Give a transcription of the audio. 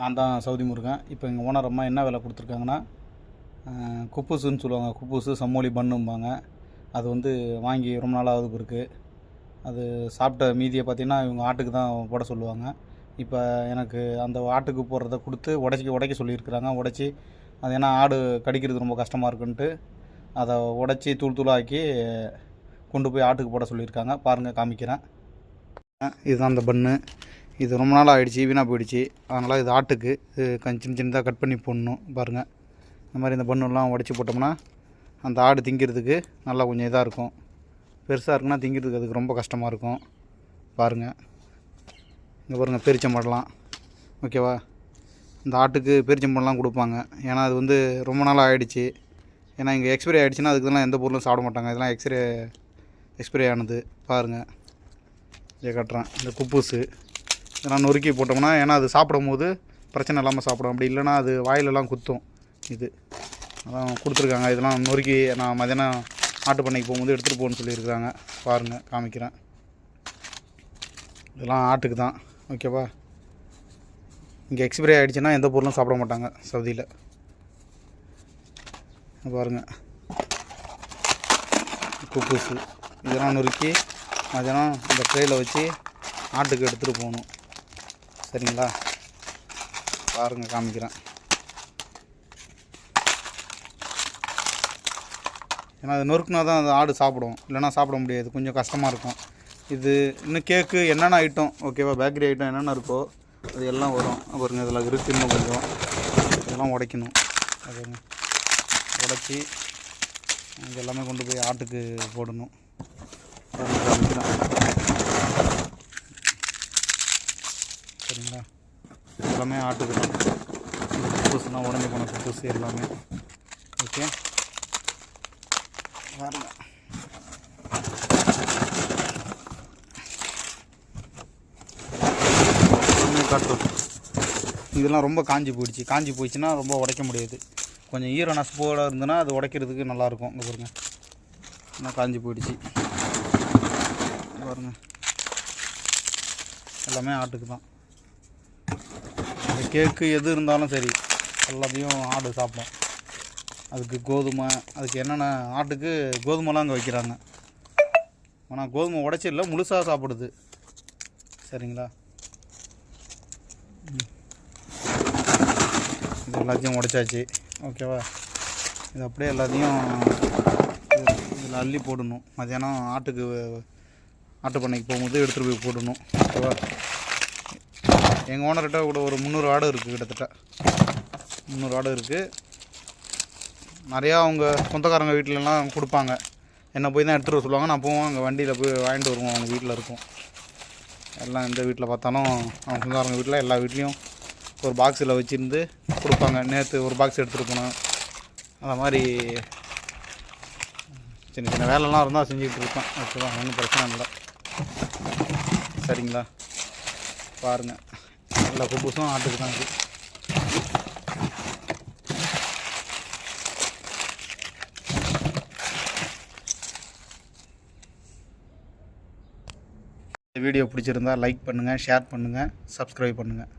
நான் தான் சவுதி முருகன். இப்போ எங்கள் ஓனர் அம்மா என்ன விலை கொடுத்துருக்காங்கன்னா குப்பூசுன்னு சொல்லுவாங்க. குப்பூசு சம்மோலி பண்ணும்பாங்க. அது வந்து வாங்கி ரொம்ப நாளாவது இருக்குது அது சாப்பிட்ட மீதியை பார்த்தீங்கன்னா இவங்க ஆட்டுக்கு தான் போட சொல்லுவாங்க. இப்போ எனக்கு அந்த ஆட்டுக்கு போடுறத கொடுத்து உடச்சி உடைக்க சொல்லியிருக்கிறாங்க. உடச்சி அது ஏன்னா ஆடு கடிக்கிறது ரொம்ப கஷ்டமாக இருக்குன்ட்டு அதை உடச்சி தூள் தூளாக்கி கொண்டு போய் ஆட்டுக்கு போட சொல்லியிருக்காங்க. பாருங்கள் காமிக்கிறேன். இதுதான் அந்த பன்னு இது ரொம்ப நாள் ஆகிடுச்சி வீணாக போயிடுச்சு. அதனால் இது ஆட்டுக்கு. இது கொஞ்சம் சின்ன சின்னதாக கட் பண்ணி போடணும் பாருங்கள் இந்த மாதிரி இந்த பண்ணுலாம் உடச்சி போட்டோம்னா அந்த ஆடு திங்கிறதுக்கு நல்லா கொஞ்சம் இதாக இருக்கும். பெருசாக இருக்குன்னா திங்கிறதுக்கு அதுக்கு ரொம்ப கஷ்டமாக இருக்கும். பாருங்கள் இங்கே பாருங்கள் பெரிச்சம்பழம்லாம். ஓகேவா? இந்த ஆட்டுக்கு பெரிச்சம்பழம்லாம் கொடுப்பாங்க. ஏன்னா அது வந்து ரொம்ப நாள் ஆகிடுச்சு ஏன்னா இங்கே எக்ஸ்பைரி ஆகிடுச்சின்னா அதுக்குலாம் எந்த பொருளும் சாப்பிட மாட்டாங்க. இதெல்லாம் எக்ஸ்ரே எக்ஸ்பிரி ஆனது. பாருங்கள் இதை கட்டுறேன். இந்த குப்பூசு. இதெல்லாம் நொறுக்கி போட்டோம்னா ஏன்னா அது சாப்பிடும் போது பிரச்சனை இல்லாமல் சாப்பிடும். அப்படி இல்லைன்னா அது வாயிலெல்லாம் குத்தும். இது. அதான் கொடுத்துருக்காங்க. இதெல்லாம் நொறுக்கி நான் மதியானம் ஆட்டு பண்ணைக்கு போகும்போது எடுத்துகிட்டு போகணும்னு சொல்லியிருக்காங்க பாருங்கள் காமிக்கிறேன். இதெல்லாம் ஆட்டுக்கு தான். ஓகேவா இங்கே எக்ஸ்பிரி ஆகிடுச்சுன்னா எந்த பொருளும் சாப்பிட மாட்டாங்க சவுதியில். பாருங்கள் குப்பூசு இதெல்லாம் நொறுக்கி மதியானம் இந்த ட்ரேயில் வச்சு ஆட்டுக்கு எடுத்துகிட்டு போகணும். சரிங்களா? பாருங்கள் காமிக்கிறேன். ஏன்னா அது நொறுக்குனா தான் அது ஆடு சாப்பிடும். இல்லைன்னா சாப்பிட முடியாது. கொஞ்சம் கஷ்டமாக இருக்கும். இது இன்னும் கேக்கு என்னென்ன ஐட்டம் ஓகேவா பேக்கரி ஐட்டம் என்னென்ன இருக்கோ அது எல்லாம் வரும். பாருங்க இதில் இருக்குது இன்னும் கொஞ்சம் இதெல்லாம் உடைக்கணும். அதுங்க உடைச்சி இது எல்லாமே கொண்டு போய் ஆட்டுக்கு போடணும். காமிக்கிறேன். சரிங்களா எல்லாமே ஆட்டுக்கு தான் குப்பூசுலாம் உடஞ்சி போன புதுசு எல்லாமே. ஓகே. பாருங்க காட்டு இதெல்லாம் ரொம்ப காஞ்சி போயிடுச்சு. காஞ்சி போயிடுச்சுன்னா ரொம்ப உடைக்க முடியாது. கொஞ்சம் ஈர நசுப்போட இருந்ததுன்னா அது உடைக்கிறதுக்கு நல்லாயிருக்கும். இங்கே பாருங்கள் இன்னும் காஞ்சி போயிடுச்சு. பாருங்கள் எல்லாமே ஆட்டுக்கு தான். இந்த கேக்கு எது இருந்தாலும் சரி எல்லாத்தையும் ஆடு சாப்பிடும். அதுக்கு கோதுமை அதுக்கு என்னென்ன ஆட்டுக்கு கோதுமைலாம் அங்கே வைக்கிறாங்க. ஆனால் கோதுமை உடச்சி இல்லை முழுசாக சாப்பிடுது. சரிங்களா? இது எல்லாத்தையும் உடைச்சாச்சு. ஓகேவா? இது அப்படியே எல்லாத்தையும் இதில் அள்ளி போடணும். மத்தியானம் ஆட்டுக்கு ஆட்டு பண்ணைக்கு போகும்போது எடுத்துகிட்டு போய் போடணும். ஓகேவா? எங்கள் ஓனர்கிட்ட கூட ஒரு முந்நூறு ஆடு இருக்குது கிட்டத்தட்ட. முந்நூறு ஆடு இருக்குது நிறையா அவங்க சொந்தக்காரங்க வீட்டிலலாம் கொடுப்பாங்க. என்னை போய் தான் எடுத்துகிட்டு வர சொல்லுவாங்க. நான் போவோம். அங்கே வண்டியில் போய் வாங்கிட்டு வருவோம். அவங்க வீட்டில் இருக்கும். எல்லாம் எந்த வீட்டில் பார்த்தாலும் அவங்க சொந்தக்காரங்க வீட்டில் எல்லா வீட்லேயும் ஒரு பாக்ஸில் வச்சுருந்து கொடுப்பாங்க. நேற்று ஒரு பாக்ஸ் எடுத்துகிட்டு போனேன். அந்த மாதிரி சின்ன சின்ன வேலைலாம் இருந்தால் செஞ்சுக்கிட்டு இருப்பேன். ஓகேவா ஒன்றும் பிரச்சனை இல்லை. சரிங்களா? பாருங்கள் எல்லா குப்பூசும் ஆட்டுக்கு தான் இருக்குது வீடியோ பிடிச்சிருந்தா லைக் பண்ணுங்கள் ஷேர் பண்ணுங்கள் சப்ஸ்கிரைப் பண்ணுங்கள்